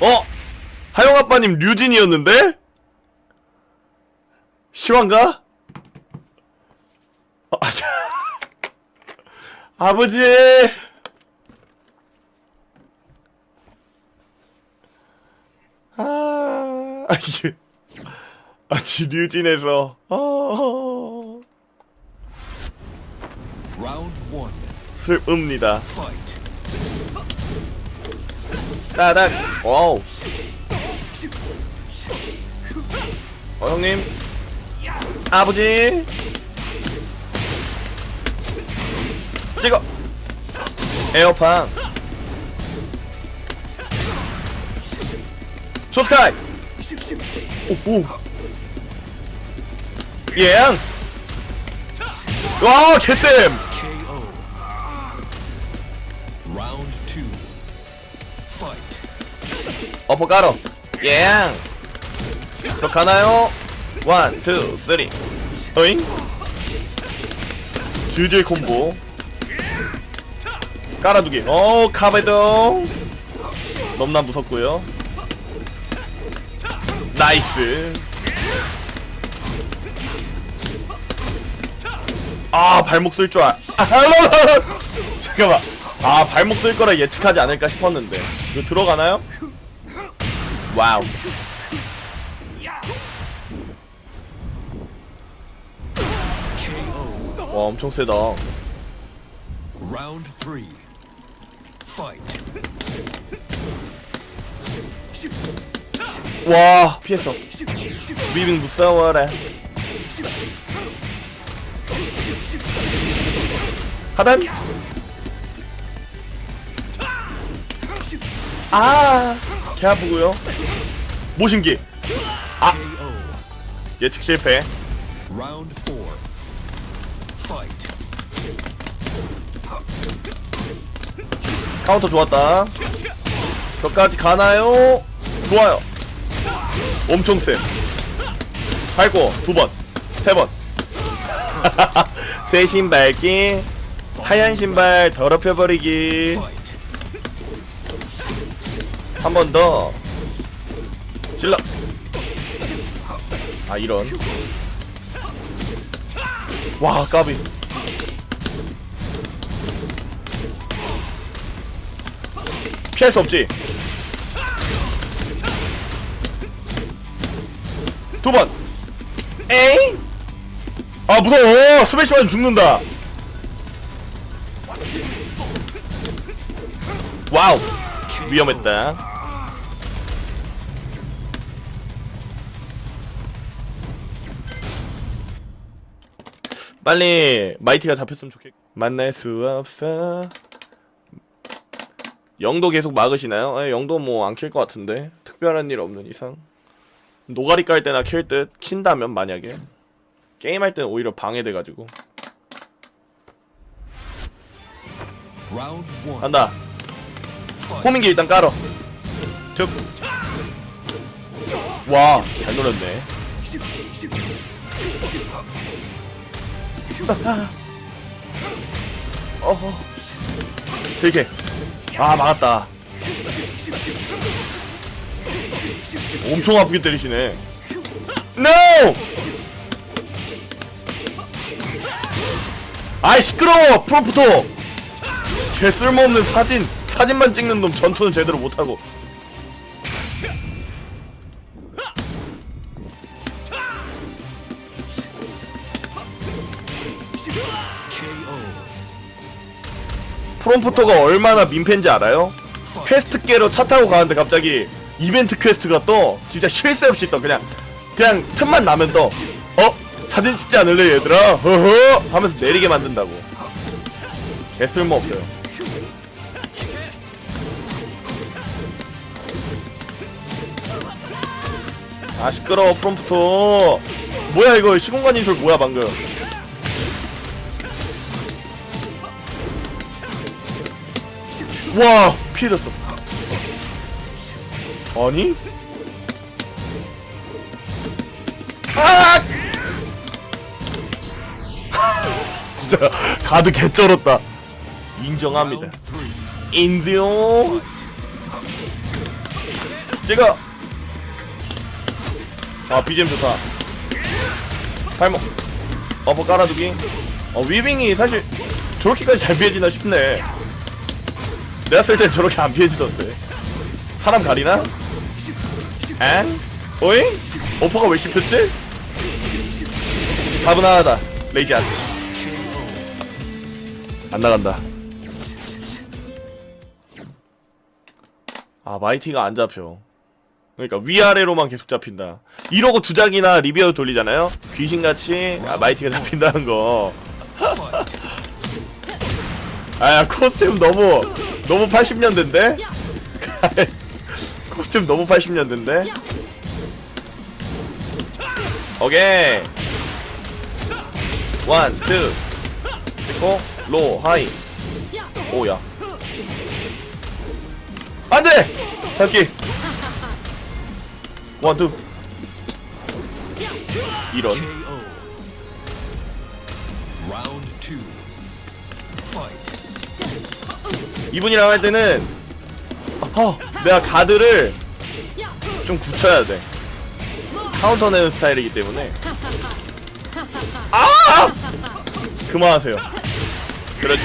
어? 하영 아빠님 류진이었는데? 시환가? 어, 아, 아버지! 아, 아, 이게. 아니, 류진에서. 어, Round one. 슬픕니다. 따닥. 와우. 어, 형님. 아버지. 찍어. 에어판. 쇼스카이. 오, 오. 예. 와, 개쌤. 어퍼 깔어. 예. 들어가나요? 원, 투, 쓰리. 어잉? 주제 콤보. 깔아두기. 어, 카베도. 넘나 무섭고요. 나이스. 아, 발목 쓸 줄 알. 아, 잠깐만. 아, 발목 쓸 거라 예측하지 않을까 싶었는데. 이거 들어가나요? 와우. 와, 엄청 세다. Three. Fight. 와, 피했어. 무빙 무서워라. 하단. 아, 개 아프고요. 모심기. KO. 예측 실패. 카운터 좋았다. 저까지 가나요? 좋아요. 엄청 세. 밟고 두 번, 세 번. 새 신발기, 하얀 신발 더럽혀 버리기. Fight. 한번 더. 질러. 아 이런. 와 까비. 피할 수 없지. 두 번. 에잉? 아 무서워. 스매시만 죽는다. 와우. 위험했다. 빨리 마이티가 잡혔으면 좋겠. 만날 수 없어. 영도 계속 막으시나요? 아, 영도 뭐 안 킬 것 같은데 특별한 일 없는 이상 노가리 깔 때나 킬 듯 킨다면 만약에 게임 할 때는 오히려 방해돼가지고. 간다. 호민기 일단 깔어. 쭉. 와, 잘 노렸네. 어허. 되게. 아, 막았다. 엄청 아프게 때리시네. NO! 아이, 시끄러워! 프로프토! 개 쓸모없는 사진! 사진만 찍는 놈 전투는 제대로 못하고. 프롬프터가 얼마나 민폐인지 알아요? 퀘스트 깨러 차 타고 가는데 갑자기 이벤트 퀘스트가 떠. 진짜 쉴 새 없이 떠. 그냥 그냥 틈만 나면 떠. 어? 사진 찍지 않을래 얘들아? 허허! 하면서 내리게 만든다고. 개 쓸모 없어요. 아 시끄러워 프롬프터. 뭐야 이거 시공간 인솔 뭐야 방금 와 피해졌어. 아니? 아! 진짜 가드 개쩔었다. 인정합니다. Fight. 찍어 아 BGM 좋다. 팔목 어퍼 깔아두기. 어 위빙이 사실 저렇게까지 잘 피해지나 싶네 내가 쓸 땐 저렇게 안 피해지던데 사람 가리나? 에? 오잉? 어퍼가 왜 씹혔지? 답은 하나다 레이지 아치 안 나간다 아 마이티가 안 잡혀 그러니까 위아래로만 계속 잡힌다 이러고 주작이나 리비어 돌리잖아요 귀신같이 아, 마이티가 잡힌다는 거 Fight. 아 코스튬 너무 너무 80년대인데? 코스튬 너무 80년대인데? 오케이. 원, 투. 그리고 로, 하이. 오야. 안돼! 잡기. 원, 투. 이런 이분이랑 할 때는 어, 내가 가드를 좀 굳혀야 돼. 카운터 내는 스타일이기 때문에. 아! 그만하세요. 그렇지.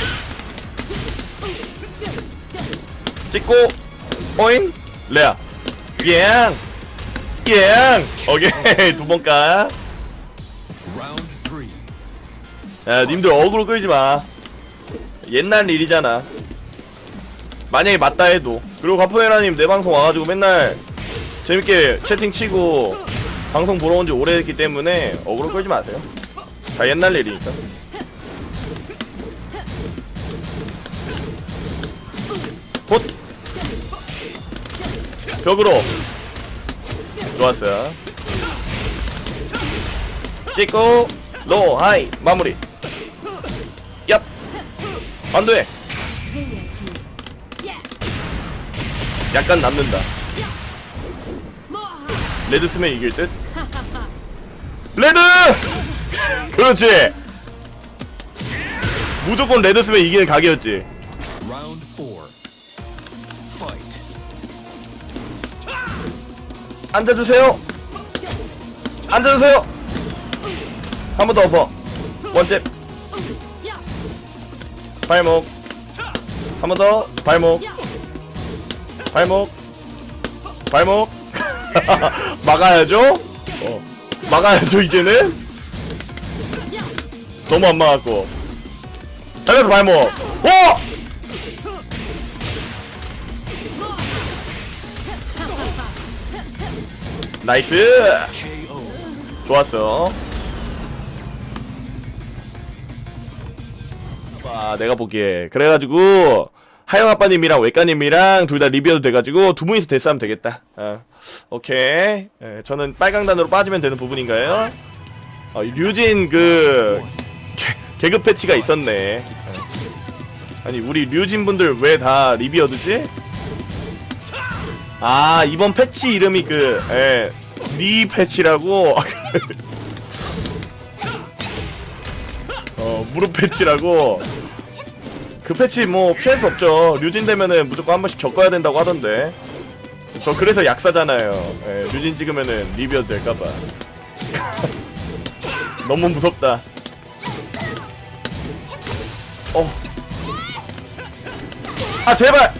찍고 오잉 레아. 양! 양! 오케이. 두번까 Round three. 야 님들 어그로 끌지마. 옛날 일이잖아 만약에 맞다 해도. 그리고 가포에라님 내 방송 와가지고 맨날 재밌게 채팅 치고 방송 보러 온 지 오래됐기 때문에 어그로 끌지 마세요. 다 옛날 일이니까. 봇! 벽으로! 좋았어 찍고 로 하이 마무리. 얍! 안돼 약간 남는다. 레드 쓰면 이길 듯? 레드! 그렇지! 무조건 레드 쓰면 이기는 각이었지. 앉아주세요. 앉아주세요. 한 번 더 엎어. 원잽. 발목. 한 번 더. 발목 발목. 발목. 막아야죠? 어. 막아야죠 이제는? 너무 안 막았고. 잘해서 발목. 오! 나이스. 좋았어. 봐, 내가 보기에. 그래가지고 하영 아빠님이랑 외가님이랑 둘 다 리뷰도 돼가지고 두 분이서 데스하면 되겠다. 어. 오케이. 예, 저는 빨강단으로 빠지면 되는 부분인가요? 어, 이 류진 그 개, 개그 패치가 있었네. 예. 아니 우리 류진 분들 왜 다 리뷰어드지? 아 이번 패치 이름이 그 예, 니 패치라고 어 무릎 패치라고 그 패치 뭐 피할 수 없죠 류진 되면은 무조건 한 번씩 겪어야 된다고 하던데 저 그래서 약사잖아요 예, 류진 찍으면은 리뷰어도 될까봐 너무 무섭다 어. 아 제발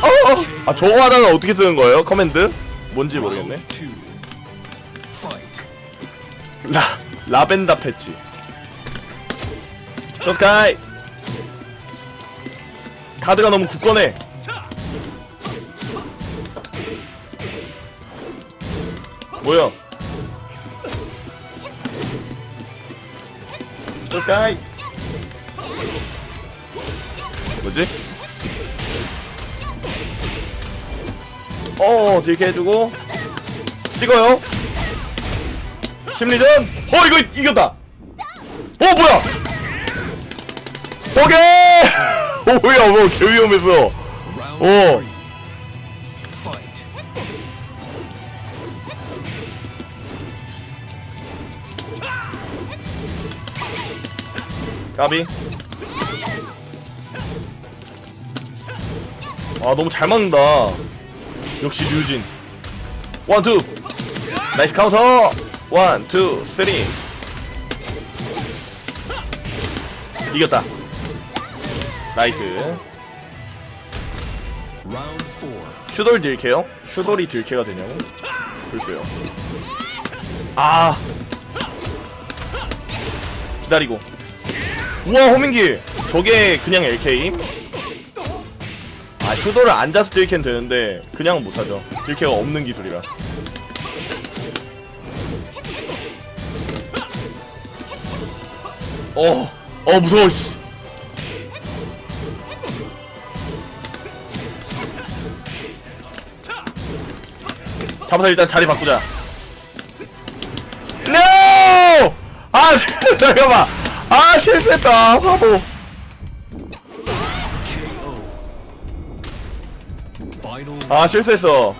어, 어. 아 저거 하나는 어떻게 쓰는 거예요? 커맨드? 뭔지 모르겠네. 라 라벤더 패치. 저스카이. 카드가 너무 굳건해. 뭐야? 저스카이. 뭐지? 어, 이렇게 해주고 찍어요. 심리전. 어, 이거 이겼다. 어, 뭐야? 오케이. 오, 뭐야, 뭐, 개 위험했어. Round 오. three. Fight. 까비. 아, 너무 잘 막는다. 역시 류진 원투 나이스 카운터 원투 쓰리 이겼다 나이스. 슈돌 딜캐요? 슈돌이 딜캐가 되냐고? 글쎄요 아 기다리고 우와 호민기 저게 그냥 LK? 아 슈돌을 앉아서 딜캐는 되는데 그냥은 못하죠 딜캐가 없는 기술이라 어, 어 무서워 씨. 잡아서 일단 자리 바꾸자. NO! 아, 잠깐만. 아, 실수했다. 바보. 아, 실수했어.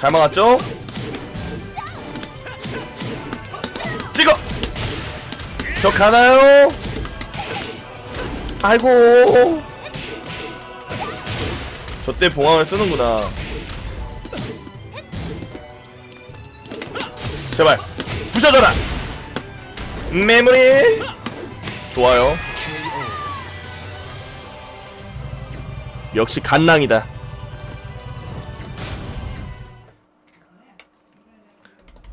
잘 막았죠? 찍어! 저 가나요? 아이고. 저때 봉황을 쓰는구나. 제발, 부셔져라! 메모리! 좋아요. 역시 간낭이다.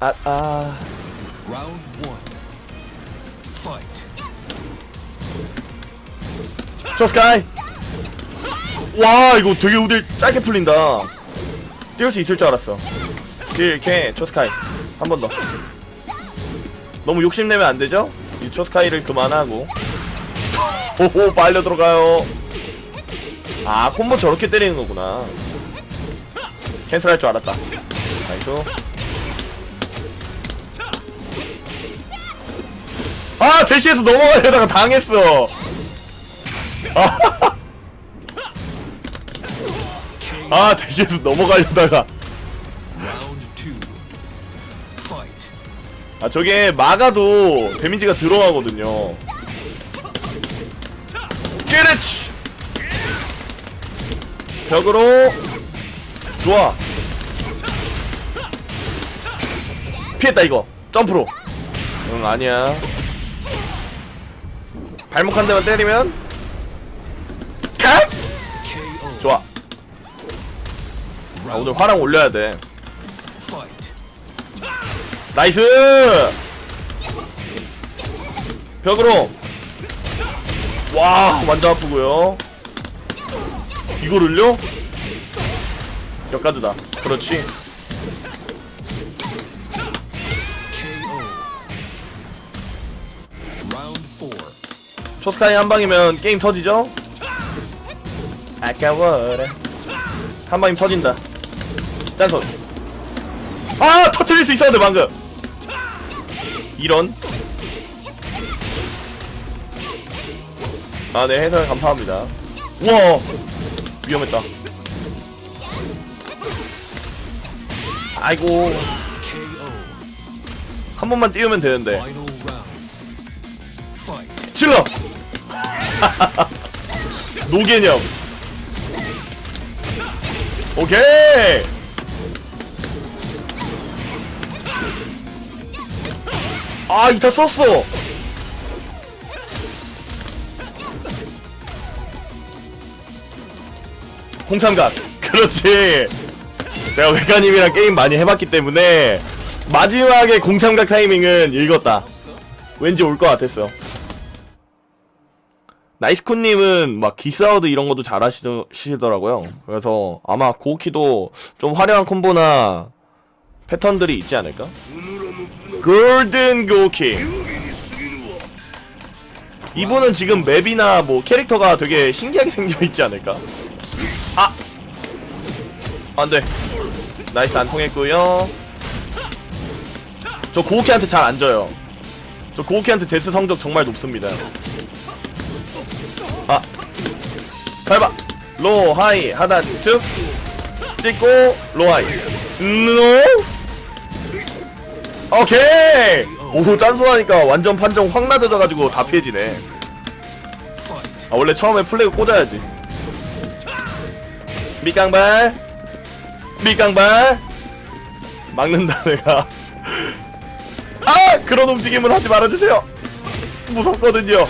아, 아. 저 스카이! 와, 이거 되게 우딜 짧게 풀린다. 띄울 수 있을 줄 알았어. 이렇게, 저 스카이. 한 번 더. 너무 욕심내면 안 되죠? 이 초스카이를 그만하고. 오호, 빨려 들어가요. 아, 콤보 저렇게 때리는 거구나. 캔슬 할 줄 알았다. 나이스. 아, 대시에서 넘어가려다가 당했어. 아, 아 대시에서 넘어가려다가. 아, 저게 막아도 데미지가 들어가거든요. 깨르치! 벽으로. 좋아. 피했다, 이거. 점프로. 응, 아니야. 발목 한 대만 때리면. 아, 오늘 화랑 올려야 돼. 나이스! 벽으로! 와, 완전 아프고요 이거를요? 역가드다. 그렇지. 초스카이 한 방이면 게임 터지죠? 아까워라. 한 방이면 터진다. 짠손. 아! 터트릴 수 있었는데, 방금! 이런. 아, 네, 해설 감사합니다. 우와! 위험했다. 아이고. 한 번만 띄우면 되는데. 질러! 노개념. 오케이! 아, 이타 썼어! 홍삼각. 그렇지. 제가 외가님이랑 게임 많이 해봤기 때문에 마지막에 공삼각 타이밍은 읽었다. 왠지 올 것 같았어. 나이스콘님은 막 기사워드 이런 것도 잘 하시더라고요. 그래서 아마 고키도 좀 화려한 콤보나 패턴들이 있지 않을까? 골든 고키. 이분은 지금 맵이나 뭐 캐릭터가 되게 신기하게 생겨 있지 않을까? 아! 안 돼. 나이스 안 통했고요. 저 고키한테 잘 안 져요. 저 고키한테 데스 성적 정말 높습니다. 아 밟아 로 하이 하단 쭉 찍고 로 하이 노 오케이! 오 짠소하니까 완전 판정 확 낮아져가지고 다 피해지네. 아 원래 처음에 플래그 꽂아야지. 밑강발! 밑강발! 막는다 내가. 아! 그런 움직임은 하지 말아주세요. 무섭거든요.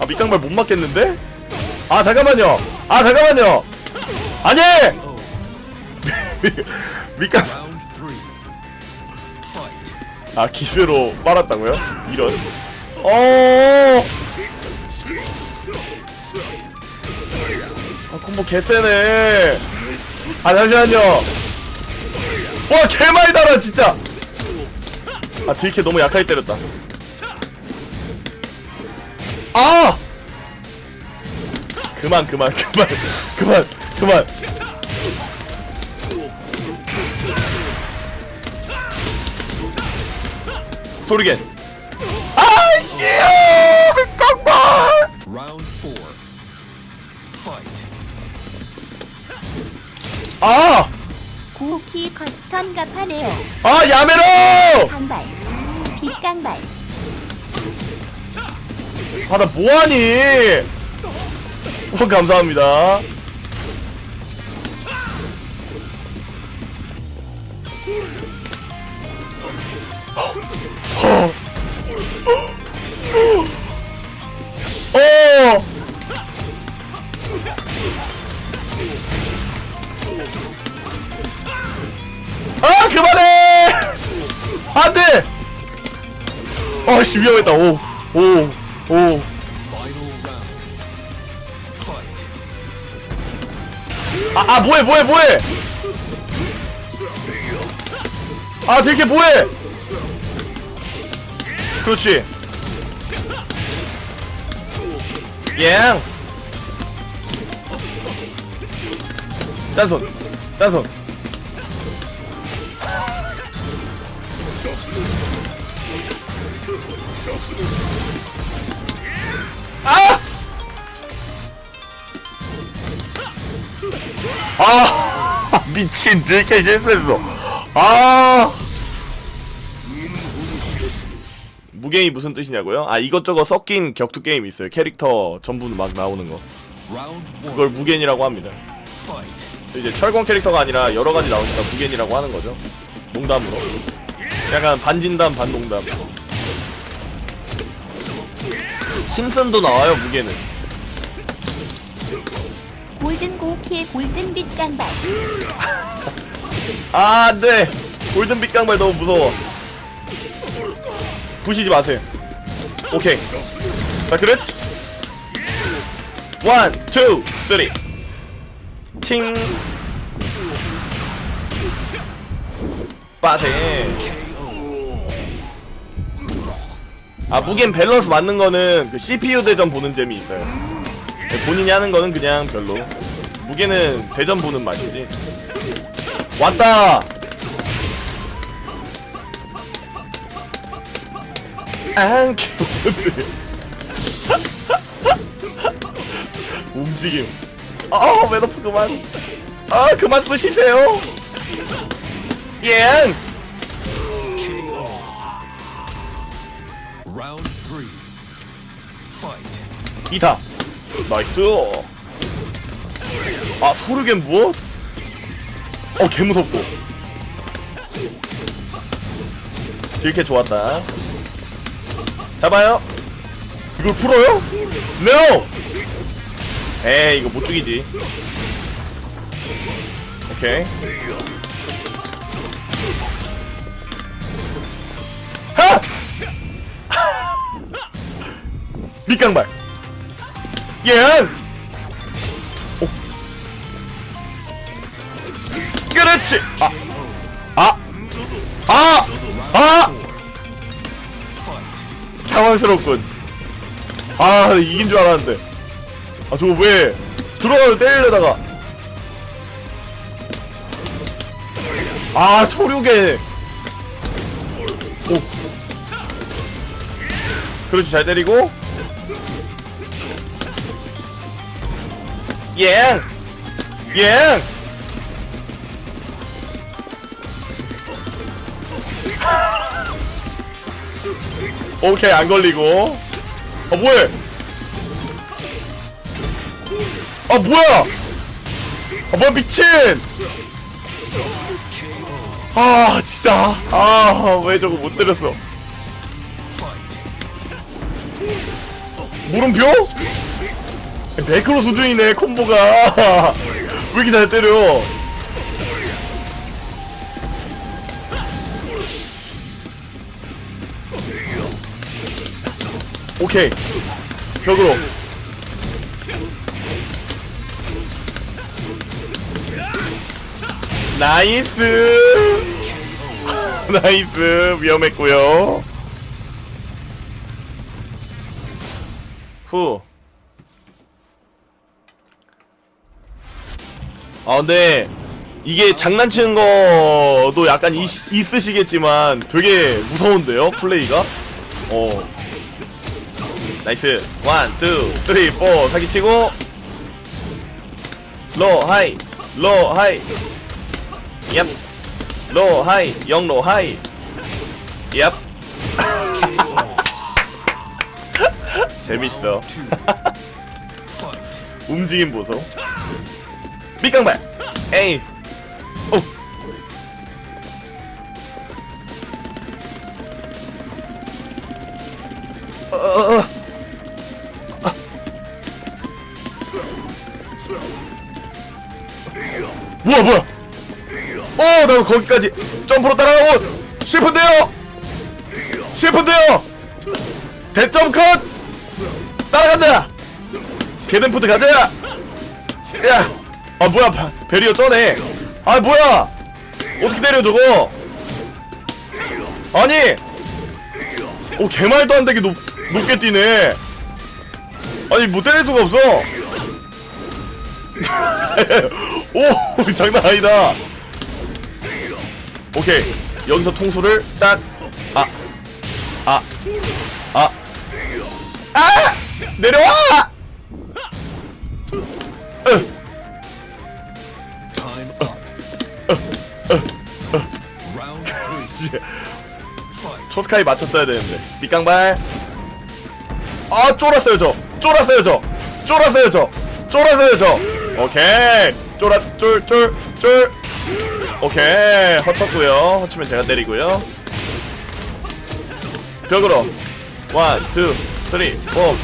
아 밑강발 못 맞겠는데? 아 잠깐만요. 아 잠깐만요. 아니. 밑강. 아 기스로 빨았다고요 이런 어 아, 콤보 개쎄네. 아, 잠시만요. 와, 개 많이 달아, 진짜. 아, 딜캐 너무 약하게 때렸다. 아! 그만, 그만, 그만, 그만, 그만. 소리겐. 아이씨! 깜빡! 아! 고키 커스텀 가파네요. 아, 야메로! 강발, 빗강발, 아, 나 뭐하니? 어, 감사합니다. 위험했다. 오, 오, 오. Final round. Fight. 아, 아 뭐해 뭐해 뭐해 아 되게 뭐해 그렇지 양 딴손 딴손 아! 아 미친 이렇게 실수했어 아 무게임이 무슨 뜻이냐고요? 아 이것저것 섞인 격투 게임 있어요 캐릭터 전부 막 나오는 거. 그걸 무겐이라고 합니다. 이제 철권 캐릭터가 아니라 여러 가지 나오니까 무겐이라고 하는 거죠 농담으로 약간 반진담 반농담 심슨도 나와요 무게는 골든 고키의 골든 빗강발, 아, 안 돼! 골든 빛강발 너무 무서워. 부시지 마세요. 오케이. 자, 그렇지. 원, 투, 쓰리. 팅. 빠세. 아, 무겐 밸런스 맞는 거는 그 CPU 대전 보는 재미 있어요. 본인이 하는 거는 그냥 별로. 무게는 대전 보는 맛이지. 왔다! 안 키워드. 움직임. 아, 매너프 그만. 아, 그만 쏘시세요. 예. 이타. 나이스. 아, 소르겐 무엇? 어, 개 무섭고. 이렇게 좋았다. 잡아요. 이걸 풀어요? No! 에이, 이거 못 죽이지. 오케이. 밑강발. 예! 오. 그렇지! 아! 아! 아! 아! 당황스럽군. 아, 이긴 줄 알았는데. 아, 저거 왜 들어가서 때리려다가. 아, 소류계. 오. 그렇지, 잘 때리고. 예! 예! 오케이 안 걸리고. 어 뭐해? 아 뭐야? 아 뭐야 미친! 아 진짜. 아 왜 저거 못 때렸어 물음표? 매크로 수준이네 콤보가. 왜 이렇게 잘 때려? 오케이. 벽으로. 나이스. 나이스. 위험했고요 후. 아 근데 이게 장난치는 거도 약간 이, 있으시겠지만 되게 무서운데요 플레이가? 어. 나이스. 원 투 쓰리 포. 사기치고. 로 하이. 로 하이. 얍로 하이. 영로 하이. 얍 재밌어. 움직임 보소. 밑강발. 에이. 오. 어, 어, 어. 아. 뭐야 뭐야? 어 나도 거기까지 점프로 따라가고 싶은데요? 싶은데요? 대점 컷 따라간다! 개덴푸드 가자! 야! 아 뭐야 바, 베리어 쩌네. 아 뭐야! 어떻게 때려 저거? 아니! 오 개말도 안 되게 높, 높게 뛰네. 아니 못 때릴 수가 없어. 오 장난 아니다. 오케이. 여기서 통수를 딱 아 아아 아, 아. 아! 내려와. 초스카이 맞췄어야 되는데. 밑강발. 아 쫄았어요 저. 쫄았어요 저. 쫄았어요 저. 쫄았어요 저. 오케이. 쫄아 쫄 쫄 쫄. 오케이. 허쳤고요. 허치면 제가 때리고요. 벽으로. 원투 쓰리 포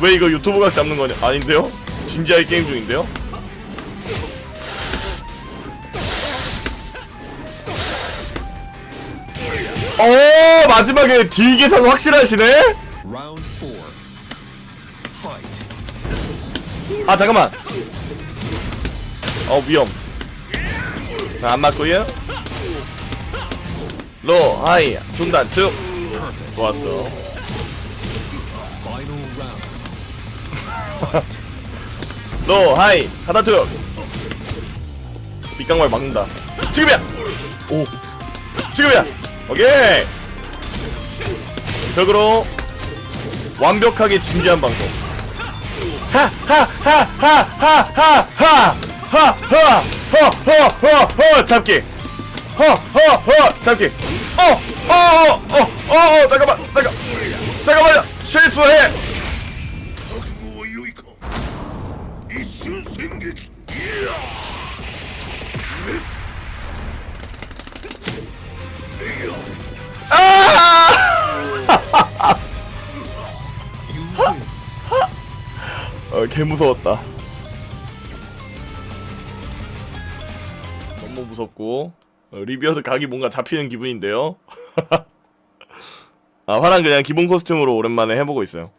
왜 이거 유튜브 각 잡는 거냐? 아닌데요? 진지하게 게임 중인데요? 어 마지막에 딜 계산 확실하시네? 아 잠깐만. 어 위험. 자, 안 맞고요. 로 하이 중단 쭉. 좋았어 로 하이 쭉 밑강말 막는다 지금이야 오 지금이야 오케이 벽으로 완벽하게 진지한 방송 하하하하하하하하하하하하 잡기 허허허 잡기 어어어어어 잠깐만 잠깐 잠깐만요 실수해 Win. 어, 개 무서웠다. 너무 무섭고 어, 리비어드 각이 뭔가 잡히는 기분인데요. 아 화랑 그냥 기본 코스튬으로 오랜만에 해보고 있어요.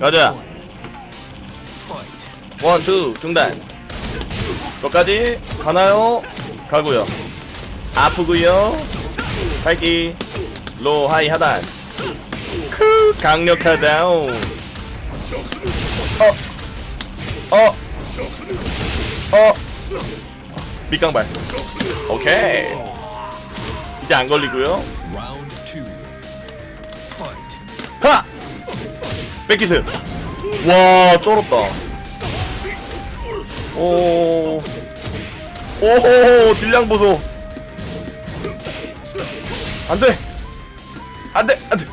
가자. one. Fight. 원, 투, 중단. 끝까지 가나요? 가고요. 아프고요. 갈기. 로 하이 하단. 크 강력하다. 어. 어. 어. 밑강발. 오케이. 이제 안. Fight. 하! 백기스. 와, 쩔었다. 오. 오호, 딜량 보소. 안 돼. 안돼 안돼.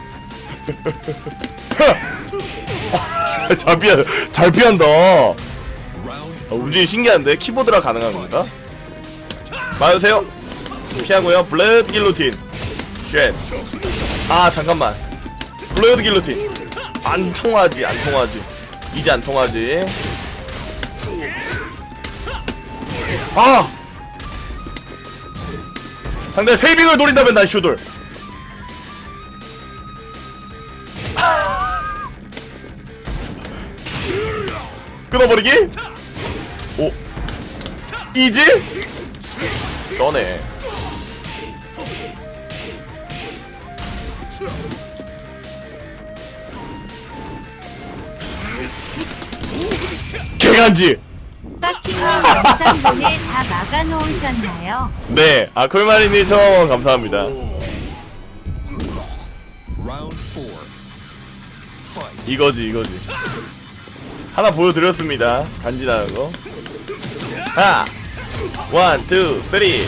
잘 피한 잘 피한다. 어, Round 움직임 신기한데? 키보드라 가능한 건가? 맞으세요? 피하고요. 블레드 길로틴. 쉣아 잠깐만. 블레드 길로틴. 안 통하지 안 통하지. 이제 안 통하지. 아 상대 세이빙을 노린다면 난 슈돌. 끊어버리기? 오. 이지? 떠네. 개간지 영상 다 막아놓으셨나요? 네 아콜마리님 처음 감사합니다. 이거지 이거지. 하나 보여드렸습니다. 간지나는 거 하나 원, 투, 쓰리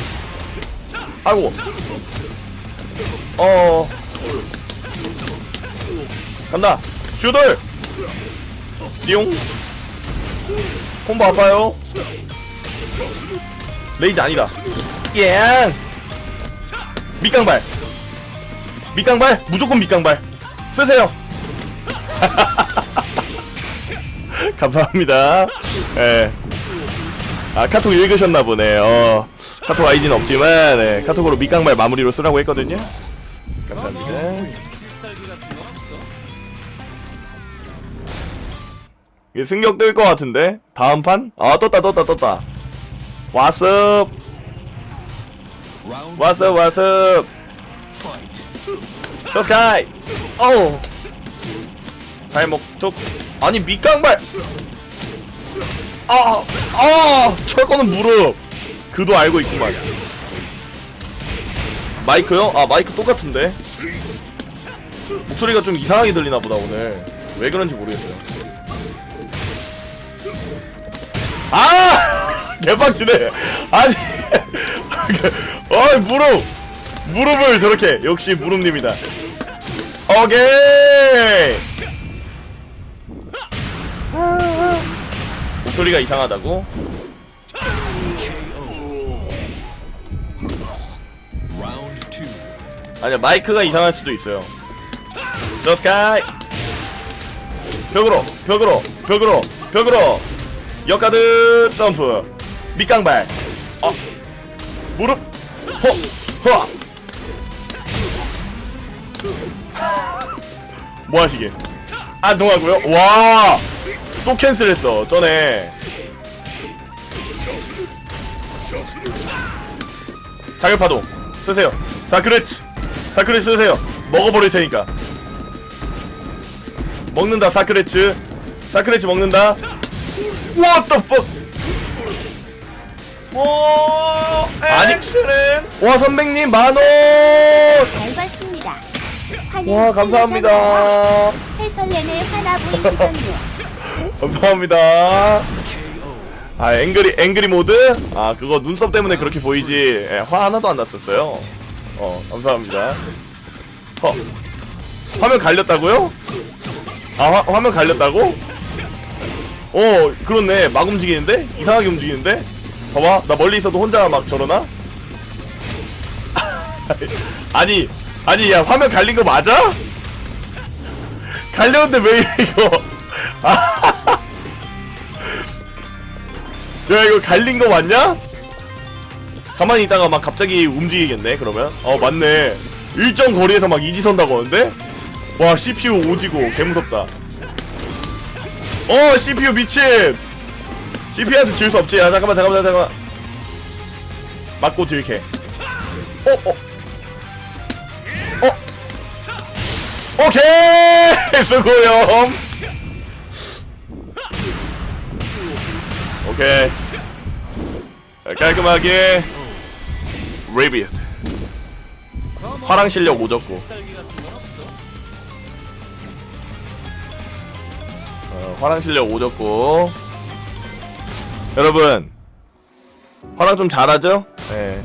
아이고. 어. 간다. 슈돌. 띠용 콤보 아파요 레이즈 아니다 예 밑강발 밑강발 무조건 밑강발 쓰세요 감사합니다. 예. 아 카톡 읽으셨나 보네. 어 카톡 아이디는 없지만 예, 카톡으로 밑강발 마무리로 쓰라고 했거든요. 감사합니다. 이게 승격 뜰 것 같은데 다음 판? 아 떴다 떴다 떴다. 왔습 왔습 왔습. fight. 더 스카이. 어우. 발목 툭. 아니 밑강발. 아, 아, 철거는 무릎. 그도 알고 있구만. 마이크요? 아 마이크 똑같은데. 목소리가 좀 이상하게 들리나 보다 오늘. 왜 그런지 모르겠어요. 아! 개빡치네. 아니. 어이 무릎. 무릎을 저렇게 역시 무릎님이다. 오케이. 목소리가 이상하다고? 아니야 마이크가 이상할 수도 있어요. 저 스카이. 벽으로 벽으로 벽으로 벽으로 역가드 점프. 밑강발. 어. 무릎. 호호 뭐 하시게? 안 통하고요? 와또 캔슬했어. 전에 자결파도 쓰세요. 사크레츠. 사크레츠 쓰세요. 먹어버릴 테니까. 먹는다 사크레츠. 사크레츠 먹는다 What the fuck? 오 아니 와 선배님 만원! 잘 봤습니다. 와 감사합니다. 해설렌의 하나 보이시던요. 감사합니다. 아 앵그리 앵그리 모드? 아 그거 눈썹 때문에 그렇게 보이지. 예, 화 하나도 안 났었어요. 어 감사합니다. 어 화면 갈렸다고요? 아 화, 화면 갈렸다고 어 그렇네. 막 움직이는데? 이상하게 움직이는데? 봐봐. 나 멀리 있어도 혼자 막 저러나? 아니 아니 야 화면 갈린 거 맞아? 갈렸는데 왜 이래 이거? 아 야 이거 갈린 거 맞냐? 가만히 있다가 막 갑자기 움직이겠네 그러면? 어 맞네. 일정 거리에서 막 이지선다고 하는데? 와 CPU 오지고 개무섭다 어 CPU 미친. CPU한테 질 수 없지. 야 잠깐만 잠깐만 잠깐만. 맞고 딜캐. 어 어. 어. 오케이! 수고요 오케이. 자, 깔끔하게. 리비트 화랑 실력 오졌고 어, 화랑 실력 오졌고 여러분 화랑 좀 잘하죠? 네